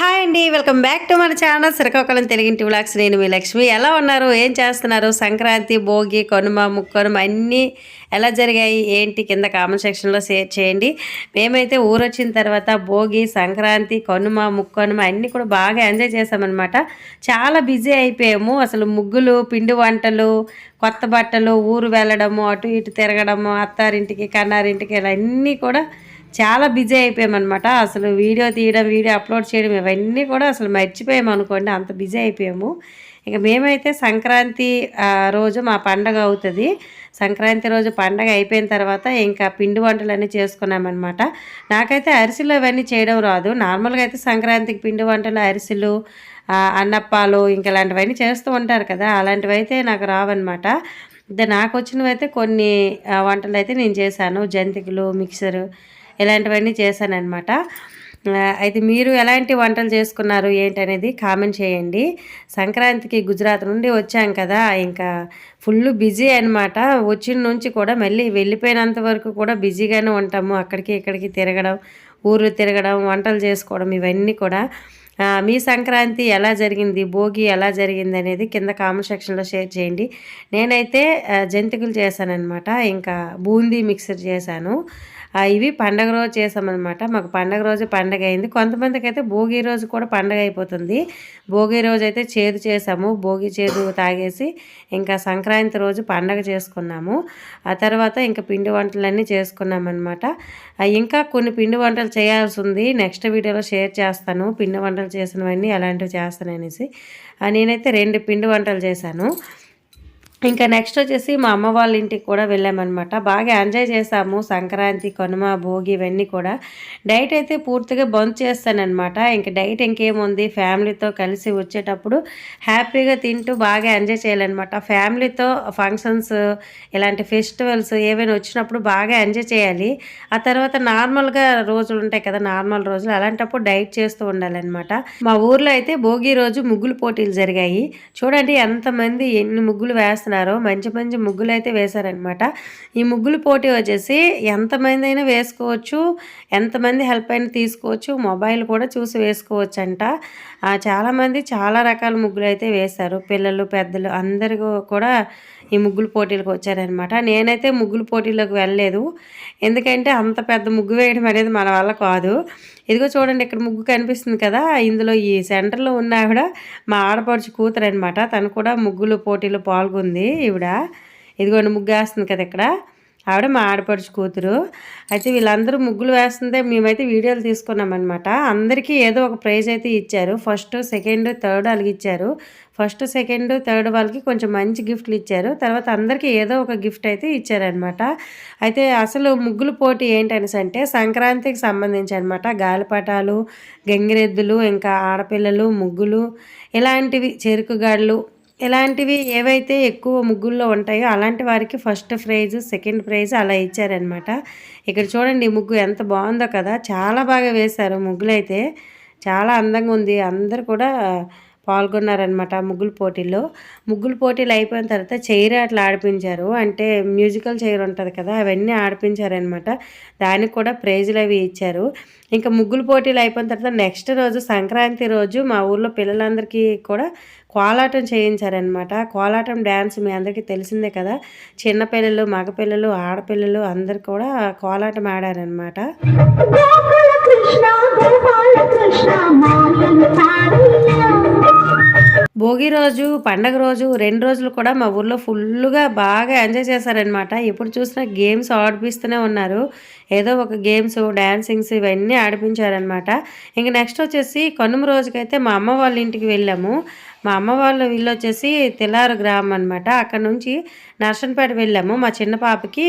Hi అండి welcome back to మన channel Srikakulam తెలుగింటి బ్లాగ్స్ నేను మీ లక్ష్మి. ఎలా ఉన్నారు? ఏం చేస్తున్నారు? సంక్రాంతి భోగి కనుమ ముక్కనుమ అన్నీ ఎలా జరిగాయి? ఏంటి? కింద కామెంట్ సెక్షన్లో షేర్ చేయండి. మేమైతే ఊరు వచ్చిన తర్వాత భోగి సంక్రాంతి కనుమ ముక్కనుమ అన్నీ కూడా బాగా ఎంజాయ్ చేసామన్నమాట చాలా బిజీ అయిపోయాము. అసలు ముగ్గులు పిండి వంటలు కొత్త బట్టలు ఊరు వెళ్ళడము అటు ఇటు తిరగడము అత్తారింటికి కన్నారింటికి ఇలా అన్నీ కూడా చాలా బిజీ అయిపోయామన్నమాట. అసలు వీడియో తీయడం వీడియో అప్లోడ్ చేయడం ఇవన్నీ కూడా అసలు మర్చిపోయాము అనుకోండి అంత బిజీ అయిపోయాము. ఇక మేమైతే సంక్రాంతి రోజు మా పండగ అవుతుంది. సంక్రాంతి రోజు పండగ అయిపోయిన తర్వాత ఇంకా పిండి వంటలు అన్నీ చేసుకున్నామన్నమాట. నాకైతే అరిసెలు అవన్నీ చేయడం రాదు. నార్మల్గా అయితే సంక్రాంతికి పిండి వంటలు అరిసెలు అన్నప్పాలు ఇంకా ఇలాంటివన్నీ చేస్తూ ఉంటారు కదా అలాంటివి అయితే నాకు రావన్నమాట. నాకు వచ్చినవి అయితే కొన్ని వంటలు అయితే నేను చేశాను. జంతికలు మిక్సరు ఇలాంటివన్నీ చేశానన్నమాట. అయితే మీరు ఎలాంటి వంటలు చేసుకున్నారు ఏంటనేది కామెంట్ చేయండి. సంక్రాంతికి గుజరాత్ నుండి వచ్చాం కదా ఇంకా ఫుల్ బిజీ అనమాట వచ్చిన నుంచి కూడా మళ్ళీ వెళ్ళిపోయినంత వరకు కూడా బిజీగానే ఉంటాము. అక్కడికి ఇక్కడికి తిరగడం ఊర్లు తిరగడం వంటలు చేసుకోవడం ఇవన్నీ కూడా. మీ సంక్రాంతి ఎలా జరిగింది భోగి ఎలా జరిగింది అనేది కింద కామెంట్ సెక్షన్లో షేర్ చేయండి. నేనైతే జంతికలు చేశానన్నమాట. ఇంకా బూందీ మిక్సర్ చేశాను. ఇవి పండగ రోజు చేసామన్నమాట. మాకు పండగ రోజు పండగ అయింది. కొంతమందికి అయితే భోగి రోజు కూడా పండగ అయిపోతుంది. భోగి రోజు అయితే చేదు చేసాము. భోగి చేదు తాగేసి ఇంకా సంక్రాంతి రోజు పండగ చేసుకున్నాము. ఆ తర్వాత ఇంకా పిండి వంటలన్నీ చేసుకున్నామన్నమాట. ఇంకా కొన్ని పిండి వంటలు చేయాల్సి ఉంది. నెక్స్ట్ వీడియోలో షేర్ చేస్తాను. పిండి వంటలు చేసినవన్నీ అలాంటివి చేస్తాననేసి. నేనైతే రెండు పిండి వంటలు చేశాను. ఇంకా నెక్స్ట్ వచ్చేసి మా అమ్మ వాళ్ళ ఇంటికి కూడా వెళ్ళామన్నమాట. బాగా ఎంజాయ్ చేసాము. సంక్రాంతి కనుమ భోగి ఇవన్నీ కూడా. డైట్ అయితే పూర్తిగా బంద్ చేస్తానన్నమాట. ఇంకా డైట్ ఇంకేముంది? ఫ్యామిలీతో కలిసి వచ్చేటప్పుడు హ్యాపీగా తింటూ బాగా ఎంజాయ్ చేయాలన్నమాట. ఫ్యామిలీతో ఫంక్షన్స్ ఇలాంటి ఫెస్టివల్స్ ఏవైనా వచ్చినప్పుడు బాగా ఎంజాయ్ చేయాలి. ఆ తర్వాత నార్మల్గా రోజులు ఉంటాయి కదా నార్మల్ రోజులు అలాంటప్పుడు డైట్ చేస్తూ ఉండాలన్నమాట. మా ఊర్లో అయితే భోగి రోజు ముగ్గులు పోటీలు జరిగాయి. చూడండి ఎంతమంది ఎన్ని ముగ్గులు వేస్తున్నారు. మంచి మంచి ముగ్గులు అయితే వేశారనమాట ఈ ముగ్గులు పోటీ వచ్చేసి ఎంతమంది అయినా వేసుకోవచ్చు ఎంతమంది హెల్ప్ అయినా తీసుకోవచ్చు మొబైల్ కూడా చూసి వేసుకోవచ్చు అంట చాలామంది చాలా రకాల ముగ్గులు అయితే వేశారు. పిల్లలు పెద్దలు అందరూ కూడా ఈ ముగ్గులు పోటీలకు వచ్చారనమాట. నేనైతే ముగ్గులు పోటీలోకి వెళ్ళలేదు. ఎందుకంటే అంత పెద్ద ముగ్గు వేయడం అనేది మన వల్ల కాదు. ఇదిగో చూడండి ఇక్కడ ముగ్గు కనిపిస్తుంది కదా. ఇందులో ఈ సెంటర్లో ఉన్న ఆవిడ మా ఆడపడుచు కూతురు అనమాట తను కూడా ముగ్గులు పోటీలో పాల్గొంది ఈవిడ. ఇదిగోండి ముగ్గు వేస్తుంది కదా ఇక్కడ. ఆవిడ మా ఆడపడుచు కూతురు. అయితే వీళ్ళందరూ ముగ్గులు వేస్తుంటే మేమైతే వీడియోలు తీసుకున్నామన్నమాట అందరికీ ఏదో ఒక ప్రైజ్ అయితే ఇచ్చారు. ఫస్ట్ సెకండ్ థర్డ్ వాళ్ళకి ఇచ్చారు. ఫస్ట్ సెకండ్ థర్డ్ వాళ్ళకి కొంచెం మంచి గిఫ్ట్లు ఇచ్చారు. తర్వాత అందరికీ ఏదో ఒక గిఫ్ట్ అయితే ఇచ్చారనమాట అయితే అసలు ముగ్గులు పోటీ ఏంటనేసి అంటే సంక్రాంతికి సంబంధించి అనమాట గాలిపటాలు గంగిరెద్దులు ఇంకా ఆడపిల్లలు ముగ్గులు ఇలాంటివి చెరుకుగాళ్ళు ఇలాంటివి ఏవైతే ఎక్కువ ముగ్గుల్లో ఉంటాయో అలాంటి వారికి ఫస్ట్ ప్రైజ్ సెకండ్ ప్రైజ్ అలా ఇచ్చారనమాట ఇక్కడ చూడండి ఈ ముగ్గు ఎంత బాగుందో కదా. చాలా బాగా వేశారు ముగ్గులైతే. చాలా అందంగా ఉంది. అందరు కూడా పాల్గొన్నారనమాట ముగ్గులు పోటీల్లో. ముగ్గులు పోటీలు అయిపోయిన తర్వాత చైర్ అట్లా ఆడిపించారు. అంటే మ్యూజికల్ చైర్ ఉంటుంది కదా అవన్నీ ఆడిపించారనమాట దానికి కూడా ప్రైజులు అవి ఇచ్చారు. ఇంకా ముగ్గులు పోటీలు అయిపోయిన తర్వాత నెక్స్ట్ రోజు సంక్రాంతి రోజు మా ఊర్లో పిల్లలందరికీ కూడా కోలాటం చేయించారనమాట కోలాటం డ్యాన్స్ మీ అందరికీ తెలిసిందే కదా. చిన్నపిల్లలు మగపిల్లలు ఆడపిల్లలు అందరు కూడా కోలాటం ఆడారనమాట భోగి రోజు పండగ రోజు రెండు రోజులు కూడా మా ఊర్లో ఫుల్గా బాగా ఎంజాయ్ చేశారనమాట ఎప్పుడు చూసినా గేమ్స్ ఆడిపిస్తూనే ఉన్నారు. ఏదో ఒక గేమ్స్ డ్యాన్సింగ్స్ ఇవన్నీ ఆడిపించారనమాట ఇంక నెక్స్ట్ వచ్చేసి కనుమ రోజుకైతే మా అమ్మ వాళ్ళ ఇంటికి వెళ్ళాము. మా అమ్మ వాళ్ళ వీళ్ళు వచ్చేసి తెల్లారు గ్రామం అనమాట అక్కడ నుంచి నర్సన్పేట వెళ్ళాము. మా చిన్న పాపకి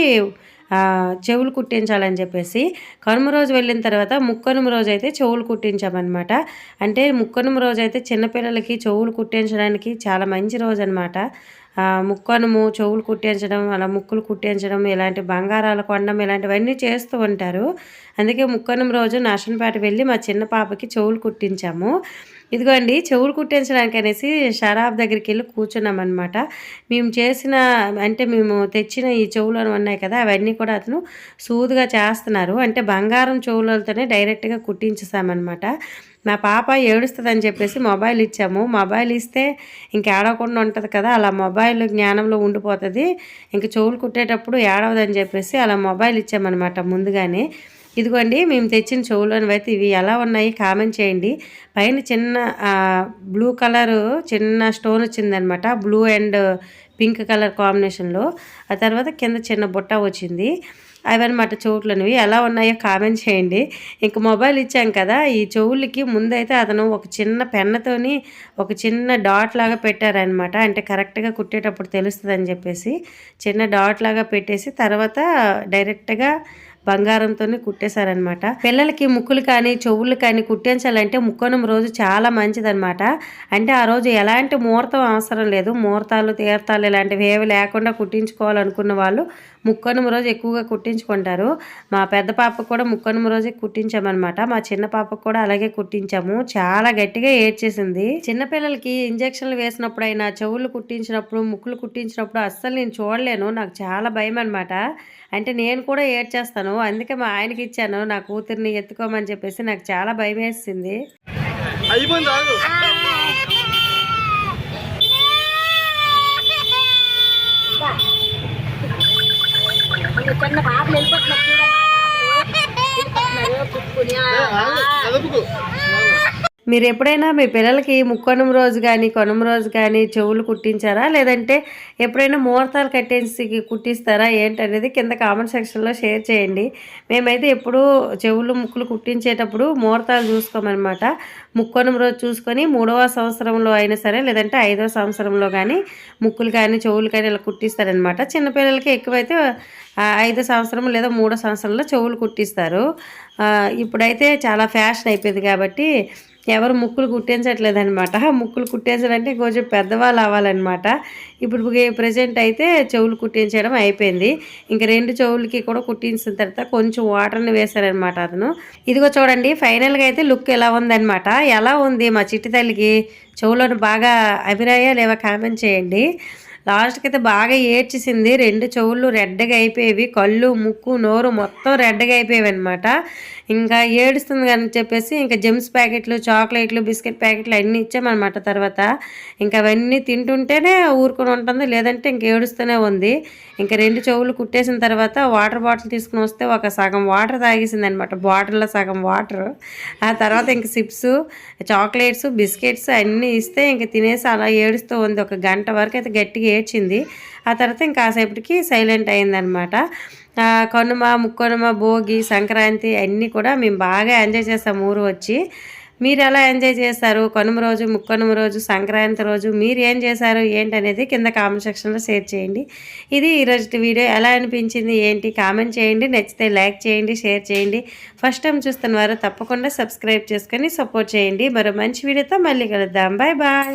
చెవులు కుట్టించాలని చెప్పేసి కనుమ రోజు వెళ్ళిన తర్వాత ముక్కనుమ రోజు అయితే చెవులు కుట్టించామన్నమాట. అంటే ముక్కనుమ రోజు అయితే చిన్నపిల్లలకి చెవులు కుట్టించడానికి చాలా మంచి రోజు అనమాట ముక్కనుము చెవులు కుట్టించడం అలా ముక్కులు కుట్టించడం ఇలాంటి బంగారాల కొండం ఇలాంటివన్నీ చేస్తూ ఉంటారు. అందుకే ముక్కనుమ రోజు నర్సన్పేట వెళ్ళి మా చిన్న పాపకి చెవులు కుట్టించాము. ఇదిగో అండి చెవులు కుట్టించడానికి అనేసి షరాబ్ దగ్గరికి వెళ్ళి కూర్చున్నాం అనమాట మేము చేసిన అంటే మేము తెచ్చిన ఈ చెవులు ఉన్నాయి కదా అవన్నీ కూడా అతను సూదుగా చేస్తున్నారు. అంటే బంగారం చెవులతోనే డైరెక్ట్గా కుట్టించేసామన్నమాట మా పాప ఏడుస్తుందని చెప్పేసి మొబైల్ ఇచ్చాము. మొబైల్ ఇస్తే ఇంక ఏడవకుండా ఉంటుంది కదా అలా మొబైల్ జ్ఞానంలో ఉండిపోతుంది. ఇంక చెవులు కుట్టేటప్పుడు ఏడవదని చెప్పేసి అలా మొబైల్ ఇచ్చామన్నమాట ముందుగానే. ఇదిగోండి మేము తెచ్చిన చెవులు అయితే ఇవి ఎలా ఉన్నాయి కామెంట్ చేయండి. పైన చిన్న బ్లూ కలర్ చిన్న స్టోన్ వచ్చిందనమాట. బ్లూ అండ్ పింక్ కలర్ కాంబినేషన్లో. ఆ తర్వాత కింద చిన్న బుట్ట వచ్చింది. అవన్నమాట చెవుట్లనివి ఎలా ఉన్నాయో కామెంట్ చేయండి. ఇంక మొబైల్ ఇచ్చాం కదా ఈ చెవులకి ముందైతే అతను ఒక చిన్న పెన్నతోని ఒక చిన్న డాట్ లాగా పెట్టారనమాట. అంటే కరెక్ట్గా కుట్టేటప్పుడు తెలుస్తుందని చెప్పేసి చిన్న డాట్ లాగా పెట్టేసి తర్వాత డైరెక్ట్గా బంగారంతోనే కుట్టేశారనమాట పిల్లలకి ముక్కులు కానీ చెవులు కానీ కుట్టించాలంటే ముక్కనం రోజు చాలా మంచిదనమాట అంటే ఆ రోజు ఎలాంటి ముహూర్తం అవసరం లేదు. ముహూర్తాలు తీర్థాలు ఇలాంటివి ఏవి లేకుండా కుట్టించుకోవాలనుకున్న వాళ్ళు ముక్కనుమ రోజు ఎక్కువగా కుట్టించుకుంటారు. మా పెద్ద పాపకు కూడా ముక్కనుమ రోజే కుట్టించామన్నమాట. మా చిన్న పాపకు కూడా అలాగే కుట్టించాము. చాలా గట్టిగా ఏడ్చేసింది. చిన్నపిల్లలకి ఇంజక్షన్లు వేసినప్పుడైనా చెవులు కుట్టించినప్పుడు ముక్కులు కుట్టించినప్పుడు అస్సలు నేను చూడలేను. నాకు చాలా భయం అనమాట అంటే నేను కూడా ఏడ్చేస్తాను. అందుకే మా ఆయనకి ఇచ్చాను. నా కూతుర్ని ఎత్తుకోమని చెప్పేసి నాకు చాలా భయం వేసింది. చిన్న మీరు ఎప్పుడైనా మీ పిల్లలకి ముక్కొనం రోజు కానీ కొనం రోజు కానీ చెవులు కుట్టించారా? లేదంటే ఎప్పుడైనా ముహూర్తాలు కట్టేసి కుట్టిస్తారా? ఏంటనేది కింద కామెంట్ సెక్షన్లో షేర్ చేయండి. మేమైతే ఎప్పుడూ చెవులు ముక్కులు కుట్టించేటప్పుడు ముహూర్తాలు చూసుకోమన్నమాట. ముక్కొనం రోజు చూసుకొని మూడవ సంవత్సరంలో అయినా సరే లేదంటే ఐదవ సంవత్సరంలో కానీ ముక్కులు కానీ చెవులు కానీ ఇలా కుట్టిస్తారనమాట చిన్నపిల్లలకి ఎక్కువైతే ఐదు ఐదో సంవత్సరం లేదా మూడో సంవత్సరంలో చెవులు కుట్టిస్తారు. ఇప్పుడైతే చాలా ఫ్యాషన్ అయిపోయింది కాబట్టి ఎవరు ముక్కులు కుట్టించట్లేదు అనమాట ముక్కులు కుట్టించాలంటే కొంచెం పెద్దవాళ్ళు అవ్వాలన్నమాట. ఇప్పుడు ప్రజెంట్ అయితే చెవులు కుట్టించడం అయిపోయింది. ఇంకా రెండు చెవులకి కూడా కుట్టించిన తర్వాత కొంచెం వాటర్ని వేశారనమాట అతను. ఇదిగో చూడండి ఫైనల్గా అయితే లుక్ ఎలా ఉందనమాట ఎలా ఉంది మా చిట్టి తల్లికి? చెవులను బాగా అభిప్రాయాలు లేవా కామెంట్ చేయండి. లాస్ట్కి అయితే బాగా ఏడ్చేసింది. రెండు చెవులు రెడ్గా అయిపోయేవి. కళ్ళు ముక్కు నోరు మొత్తం రెడ్గా అయిపోయేవి అనమాట ఇంకా ఏడుస్తుంది అని చెప్పేసి ఇంకా జెమ్స్ ప్యాకెట్లు చాక్లెట్లు బిస్కెట్ ప్యాకెట్లు అన్నీ ఇచ్చామన్నమాట తర్వాత. ఇంకా అవన్నీ తింటుంటేనే ఊరుకొని ఉంటుంది. లేదంటే ఇంక ఏడుస్తూనే ఉంది. ఇంకా రెండు చెవులు కుట్టేసిన తర్వాత వాటర్ బాటిల్ తీసుకుని వస్తే ఒక సగం వాటర్ తాగేసింది అనమాట బాటిల్లో సగం వాటర్. ఆ తర్వాత ఇంక చిప్స్ చాక్లెట్స్ బిస్కెట్స్ అన్నీ ఇస్తే ఇంక తినేసి అలా ఏడుస్తూ ఉంది. ఒక గంట వరకు అయితే గట్టిగా ఏడ్చింది. ఆ తర్వాత ఇంకా కాసేపటికి సైలెంట్ అయిందనమాట. కనుమ ముక్కనుమ భోగి సంక్రాంతి అన్నీ కూడా మేము బాగా ఎంజాయ్ చేస్తాం ఊరు వచ్చి. మీరు ఎలా ఎంజాయ్ చేస్తారు? కనుమ రోజు ముక్కనుమ రోజు సంక్రాంతి రోజు మీరు ఏం చేశారు? ఏంటి అనేది కింద కామెంట్ సెక్షన్లో షేర్ చేయండి. ఇది ఈరోజు వీడియో. ఎలా అనిపించింది? ఏంటి? కామెంట్ చేయండి. నచ్చితే లైక్ చేయండి షేర్ చేయండి. ఫస్ట్ టైం చూస్తున్న వారు తప్పకుండా సబ్స్క్రైబ్ చేసుకొని సపోర్ట్ చేయండి. మరో మంచి వీడియోతో మళ్ళీ కలుద్దాం. Bye bye.